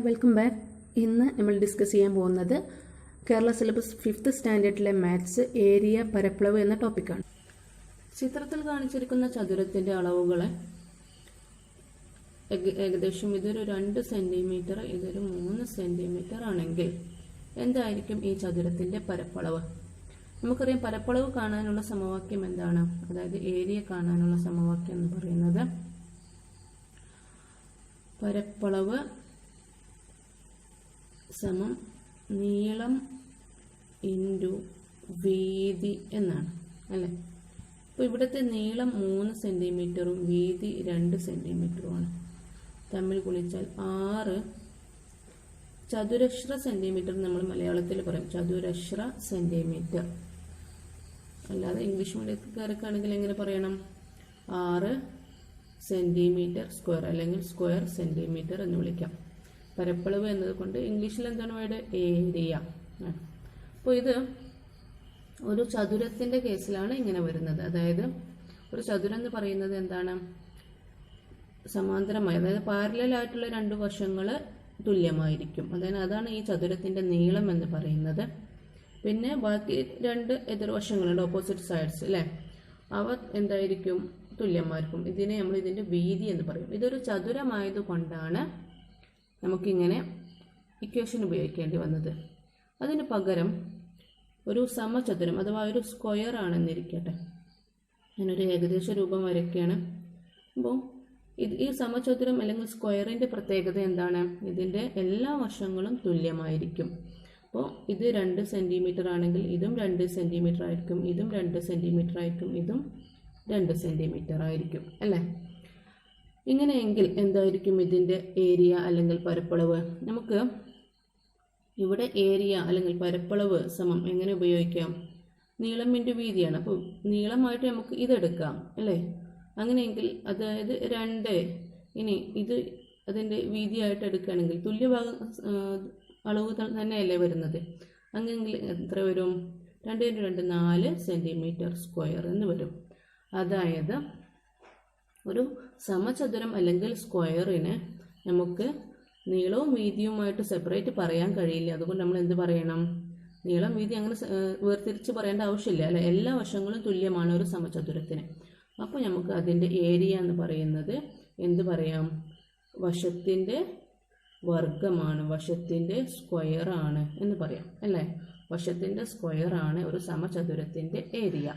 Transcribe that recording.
Welcome back ഇന്ന് നമ്മൾ discuss ചെയ്യാൻ പോകുന്നത് കേരള സിലബസ് ഫിഫ്ത്ത് സ്റ്റാൻഡേർഡിലെ മാത്സ് ഏരിയ പരപ്ലവ് എന്ന ടോപ്പിക്കാണ് ചിത്രത്തിൽ കാണിച്ചിരിക്കുന്ന ചതുരത്തിന്റെ അളവുകൾ ഏക- ഏകദേശം ഇതൊരു രണ്ട് സെന്റിമീറ്റർ ഇതൊരു മൂന്ന് സെന്റിമീറ്റർ ആണെങ്കിൽ എന്തായിരിക്കും ഈ ചതുരത്തിന്റെ പരപ്പളവ്? നമുക്കറിയാം പരപ്പളവ് കാണാനുള്ള സമവാക്യം എന്താണ്? അതായത് ഏരിയ കാണാനുള്ള സമവാക്യം എന്ന് പറയുന്നത് പരപ്പളവ് സമം നീളം ഇന്റു വീതി എന്നാണ് അല്ലേ? അപ്പോൾ ഇവിടുത്തെ നീളം മൂന്ന് സെന്റിമീറ്ററും വീതി രണ്ട് സെന്റിമീറ്ററുമാണ് തമ്മിൽ ഗുണിച്ചാൽ ആറ് ചതുരശ്ര സെന്റിമീറ്റർ നമ്മൾ മലയാളത്തിൽ പറയും. ചതുരശ്ര സെന്റിമീറ്റർ അല്ലാതെ ഇംഗ്ലീഷ് മീഡിയക്കാർക്കാണെങ്കിൽ എങ്ങനെ പറയണം? ആറ് സെന്റിമീറ്റർ സ്ക്വയർ അല്ലെങ്കിൽ സ്ക്വയർ സെന്റിമീറ്റർ എന്ന് വിളിക്കാം. പരപ്പളവ് എന്നതുകൊണ്ട് ഇംഗ്ലീഷിൽ എന്താണ് വേർഡ് ഏരിയ. അപ്പോൾ ഇത് ഒരു ചതുരത്തിന്റെ കേസിലാണ് ഇങ്ങനെ വരുന്നത്. അതായത് ഒരു ചതുരം എന്ന് പറയുന്നത് എന്താണ്? സമാന്തരമായി അതായത് പാരലായിട്ടുള്ള രണ്ട് വശങ്ങൾ തുല്യമായിരിക്കും. അതായത് അതാണ് ഈ ചതുരത്തിന്റെ നീളം എന്ന് പറയുന്നത്. പിന്നെ ബാക്കി രണ്ട് എതിർവശങ്ങളുണ്ട് ഓപ്പോസിറ്റ് സൈഡ്സ് അല്ലേ അവ എന്തായിരിക്കും? തുല്യമായിരിക്കും. ഇതിനെ നമ്മൾ ഇതിന്റെ വീതി എന്ന് പറയും. ഇതൊരു ചതുരമായതുകൊണ്ടാണ് നമുക്കിങ്ങനെ ഇക്വേഷൻ ഉപയോഗിക്കേണ്ടി വന്നത്. അതിന് പകരം ഒരു സമചതുരം അഥവാ ഒരു സ്ക്വയർ ആണെന്നിരിക്കട്ടെ. ഞാനൊരു ഏകദേശ രൂപം വരയ്ക്കുകയാണ്. അപ്പോൾ ഇത് ഈ സമചതുരം അല്ലെങ്കിൽ സ്ക്വയറിന്റെ പ്രത്യേകത എന്താണ്? ഇതിന്റെ എല്ലാ വശങ്ങളും തുല്യമായിരിക്കും. അപ്പോൾ ഇത് രണ്ട് സെന്റിമീറ്റർ ആണെങ്കിൽ ഇതും രണ്ട് സെന്റിമീറ്റർ ആയിരിക്കും ഇതും രണ്ട് സെന്റിമീറ്റർ ആയിരിക്കും ഇതും രണ്ട് സെന്റിമീറ്റർ ആയിരിക്കും അല്ലേ? ഇങ്ങനെയെങ്കിൽ എന്തായിരിക്കും ഇതിന്റെ ഏരിയ അല്ലെങ്കിൽ പരപ്പളവ്? നമുക്ക് ഇവിടെ ഏരിയ അല്ലെങ്കിൽ പരപ്പളവ് സമം എങ്ങനെ ഉപയോഗിക്കാം? നീളം ഇന്റു വീതിയാണ്. അപ്പോൾ നീളമായിട്ട് നമുക്ക് ഇതെടുക്കാം അല്ലേ? അങ്ങനെയെങ്കിൽ അതായത് രണ്ട് ഇനി ഇത് അതിന്റെ വീതിയായിട്ട് എടുക്കുകയാണെങ്കിൽ തുല്യഭാഗം അളവ് തന്നെയല്ലേ വരുന്നത്? അങ്ങനെയെങ്കിൽ എത്ര വരും? രണ്ട് രണ്ട് നാല് സെന്റിമീറ്റർ സ്ക്വയർ എന്ന് വരും. അതായത് ഒരു സമചതുരം അല്ലെങ്കിൽ സ്ക്വയറിനെ നമുക്ക് നീളവും വീതിയുമായിട്ട് സെപ്പറേറ്റ് പറയാൻ കഴിയില്ല. അതുകൊണ്ട് നമ്മൾ എന്ത് പറയണം? നീളം വീതി അങ്ങനെ വേർതിരിച്ച് പറയേണ്ട ആവശ്യമില്ല അല്ലെ? എല്ലാ വശങ്ങളും തുല്യമാണ് ഒരു സമചതുരത്തിന്. അപ്പോൾ നമുക്ക് അതിന്റെ ഏരിയ എന്ന് പറയുന്നത് എന്ത് പറയാം? വശത്തിന്റെ വർഗമാണ് വശത്തിന്റെ സ്ക്വയർ ആണ് എന്ന് പറയാം അല്ലേ? വശത്തിന്റെ സ്ക്വയർ ആണ് ഒരു സമചതുരത്തിന്റെ ഏരിയ